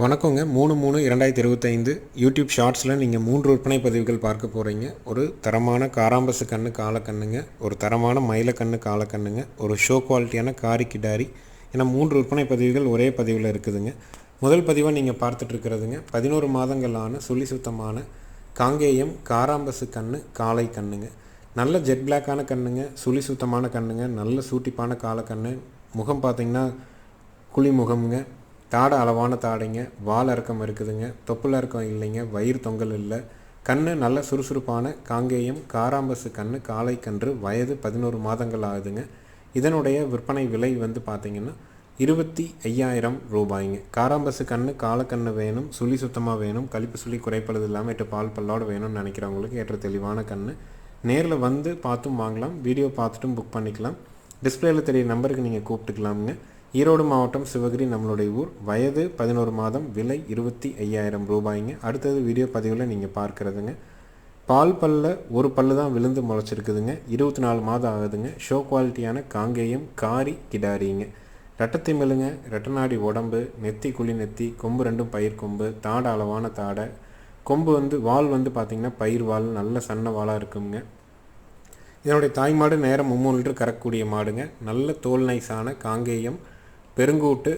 வணக்கங்க. மூணு மூணு இரண்டாயிரத்தி இருபத்தைந்து யூடியூப் ஷார்ட்ஸில் நீங்கள் மூன்று விற்பனை பதிவுகள் பார்க்க போகிறீங்க ஒரு தரமான காராம்பசு கண்ணு காலக்கண்ணுங்க ஒரு தரமான மயிலக்கண்ணு காலக்கண்ணுங்க ஒரு ஷோ குவாலிட்டியான காரி கிடாரி. ஏன்னா மூன்று விற்பனை பதிவுகள் ஒரே பதிவில் இருக்குதுங்க. முதல் பதிவாக நீங்கள் பார்த்துட்ருக்கிறதுங்க பதினோரு மாதங்களான சுழி சுத்தமான காங்கேயம் காராம்பசு கண்ணு காளை கண்ணுங்க. நல்ல ஜெட் பிளாக்கான கண்ணுங்க சுழி சுத்தமான கண்ணுங்க நல்ல சூட்டிப்பான காலக்கண்ணு முகம் பார்த்தீங்கன்னா குழிமுகம்ங்க தாடை அளவான தாடைங்க வால் இறக்கம் இருக்குதுங்க தொப்புல இறக்கம் இல்லைங்க வயிறு தொங்கல் இல்லை. கண்ணு நல்ல சுறுசுறுப்பான காங்கேயம் காராம்பசு கண்ணு காலை கன்று வயது பதினோரு மாதங்கள் ஆகுதுங்க. இதனுடைய விற்பனை விலை வந்து பார்த்திங்கன்னா இருபத்தி ஐயாயிரம் ரூபாய்ங்க. காராம்பசு கண்ணு காலக்கண்ணு வேணும் சுழி சுத்தமாக வேணும் கழிப்பு சுழி குறைப்பது இல்லாமல் எட்டு பால் பல்லோடு வேணும்னு நினைக்கிறவங்களுக்கு ஏற்ற தெளிவான கண்ணு. நேரில் வந்து பார்த்தும் வாங்கலாம் வீடியோ பார்த்துட்டும் புக் பண்ணிக்கலாம். டிஸ்பிளேயில் தெரிய நம்பருக்கு நீங்கள் கூப்பிட்டுக்கலாமுங்க. ஈரோடு மாவட்டம் சிவகிரி நம்மளுடைய ஊர். வயது பதினோரு மாதம் விலை இருபத்தி ஐயாயிரம் ரூபாய்ங்க. அடுத்தது வீடியோ பதிவில் நீங்கள் பார்க்குறதுங்க. பால் பல்ல ஒரு பல்லு தான் விழுந்து முளைச்சிருக்குதுங்க. இருபத்தி நாலு மாதம் ஆகுதுங்க. ஷோ குவாலிட்டியான காங்கேயம் காரி கிடாரிங்க. ரெட்டத்தை மெழுங்க ரெட்டநாடி உடம்பு நெத்தி குழி நெத்தி கொம்பு ரெண்டும் பயிர் கொம்பு தாடை அளவான தாடை. கொம்பு வந்து வால் வந்து பார்த்திங்கன்னா பயிர் வால் நல்ல சன்ன வாலாக இருக்குங்க. இதனுடைய தாய் மாடு நேரம் மும்மூணு லிட்டர் கறக்கக்கூடிய மாடுங்க. நல்ல தோல் நைஸான காங்கேயம் பெருங்கூட்டு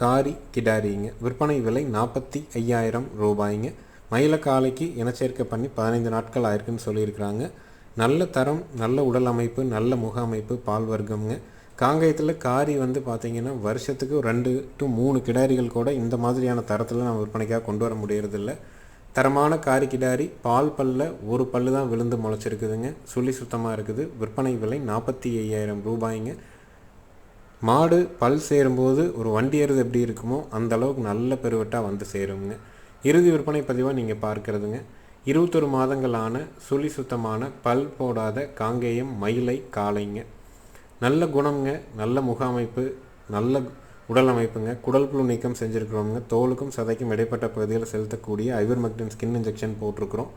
காரி கிடாரிங்க. விற்பனை விலை நாற்பத்தி ஐயாயிரம் ரூபாய்ங்க. மயிலக்காலைக்கு இனச்சேர்க்கை பண்ணி பதினைந்து நாட்கள் ஆயிருக்குன்னு சொல்லியிருக்கிறாங்க. நல்ல தரம் நல்ல உடல் அமைப்பு நல்ல முக அமைப்பு பால் வர்க்கம்ங்க. காங்கேயத்தில் காரி வந்து பார்த்திங்கன்னா வருஷத்துக்கு ரெண்டு டு மூணு கிடாரிகள் கூட இந்த மாதிரியான தரத்தில் நம்ம விற்பனைக்காக கொண்டு வர முடியறதில்ல. தரமான காரி கிடாரி பால் பல்ல ஒரு பல்லு தான் விழுந்து முளைச்சிருக்குதுங்க. சுழி சுத்தமாக இருக்குது. விற்பனை விலை நாற்பத்தி ஐயாயிரம் ரூபாய்ங்க. மாடு பல் சேரும்போது ஒரு வண்டி ஏறுது எப்படி இருக்குமோ அந்த அளவுக்கு நல்ல பெருவட்டாக வந்து சேருங்க. இறுதி விற்பனை பதிவாக நீங்கள் பார்க்குறதுங்க. இருபத்தொரு மாதங்களான சுழி சுத்தமான பல் போடாத காங்கேயம் மயிலை காளைங்க. நல்ல குணம்ங்க நல்ல முகாமைப்பு நல்ல உடல் அமைப்புங்க. குடல் புழு நீக்கம் செஞ்சுருக்கிறவங்க தோலுக்கும் சதைக்கும் இடைப்பட்ட பகுதியில் செலுத்தக்கூடிய ஐவர்மெக்டின் ஸ்கின் இன்ஜெக்ஷன் போட்டிருக்கிறோம்.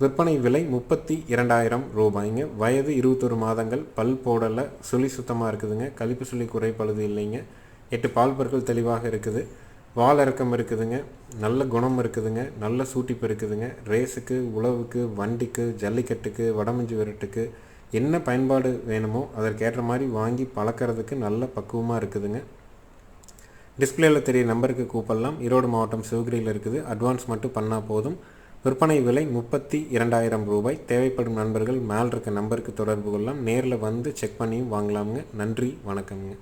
விற்பனை விலை முப்பத்தி இரண்டாயிரம் ரூபாய்ங்க. வயது இருபத்தொரு மாதங்கள். பல் போடலை. சுழி சுத்தமாக இருக்குதுங்க. கழிப்பு சுழி குறைப்பழுது இல்லைங்க. எட்டு பால் பற்கள் தெளிவாக இருக்குது. வால் இறக்கம் இருக்குதுங்க. நல்ல குணம் இருக்குதுங்க. நல்ல சூட்டிப்பு இருக்குதுங்க. ரேஸுக்கு உழவுக்கு வண்டிக்கு ஜல்லிக்கட்டுக்கு வடமஞ்சு விரட்டுக்கு என்ன பயன்பாடு வேணுமோ அதற்கேற்ற மாதிரி வாங்கி பழக்கிறதுக்கு நல்ல பக்குவமாக இருக்குதுங்க. டிஸ்பிளேயில் தெரிய நம்பருக்கு கூப்பிடலாம். ஈரோடு மாவட்டம் சிவகிரியில் இருக்குது. அட்வான்ஸ் மட்டும் பண்ணால் போதும். விற்பனை விலை முப்பத்தி இரண்டாயிரம் ரூபாய். தேவைப்படும் நண்பர்கள் மேல் இருக்க நம்பருக்கு தொடர்பு கொள்ளலாம். நேரில் வந்து செக் பண்ணியும் வாங்கலாமுங்க. நன்றி வணக்கம்ங்க.